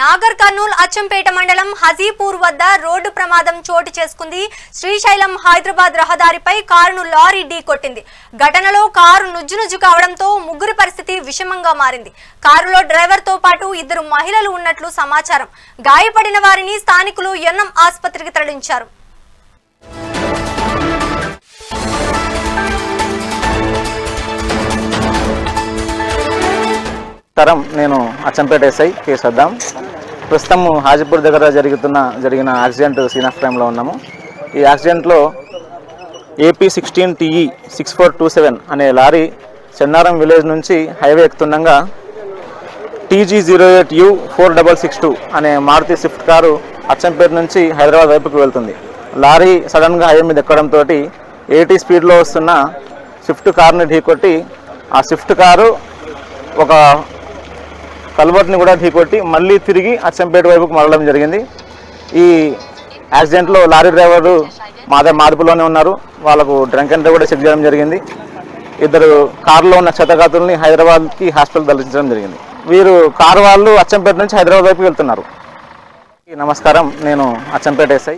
నాగర్ కర్నూల్ అచ్చంపేట మండలం హజీపూర్ వద్ద రోడ్డు ప్రమాదం చోటు చేసుకుంది. శ్రీశైలం హైదరాబాద్ రహదారిపై కారును లారీ ఢీ కొట్టింది. ఘటనలో కారు నుజ్జు నుజ్జు కావడంతో ముగ్గురి పరిస్థితి విషమంగా మారింది. కారులో డ్రైవర్తో పాటు ఇద్దరు మహిళలు ఉన్నట్లు సమాచారం. గాయపడిన వారిని స్థానికులు ఎన్నం ఆసుపత్రికి తరలించారు. తరం నేను అచ్చంపేట ఎస్ఐ కే సద్దాం. ప్రస్తుతం హాజీపూర్ దగ్గర జరుగుతున్న జరిగిన యాక్సిడెంట్ సీన్ ఆఫ్ క్రైమ్లో ఉన్నాము. ఈ యాక్సిడెంట్లో AP sixteen TE six four two seven అనే లారీ చెన్నారం విలేజ్ నుంచి highway ఎక్కుతుండగా TG zero eight U four double six two అనే మారుతి స్విఫ్ట్ కారు అచ్చంపేట నుంచి హైదరాబాద్ వైపుకు వెళ్తుంది. లారీ సడన్గా హైవే మీద ఎక్కడంతో ఎయిటీ స్పీడ్లో వస్తున్న స్విఫ్ట్ కారుని ఢీకొట్టి ఆ స్విఫ్ట్ కారు ఒక కల్వర్ట్ని కూడా ఢీకొట్టి మళ్ళీ తిరిగి అచ్చంపేట వైపుకు మరలడం జరిగింది. ఈ యాక్సిడెంట్లో లారీ డ్రైవరు మాదే మార్పులోనే ఉన్నారు. వాళ్ళకు డ్రంక్ అండ్ కూడా చెక్ చేయడం జరిగింది. ఇద్దరు కారులో ఉన్న క్షతగాతుల్ని హైదరాబాద్కి హాస్పిటల్ తరలించడం జరిగింది. వీరు కారు వాళ్ళు అచ్చంపేట నుంచి హైదరాబాద్ వైపు వెళ్తున్నారు. నమస్కారం. నేను అచ్చంపేట ఎస్ఐ.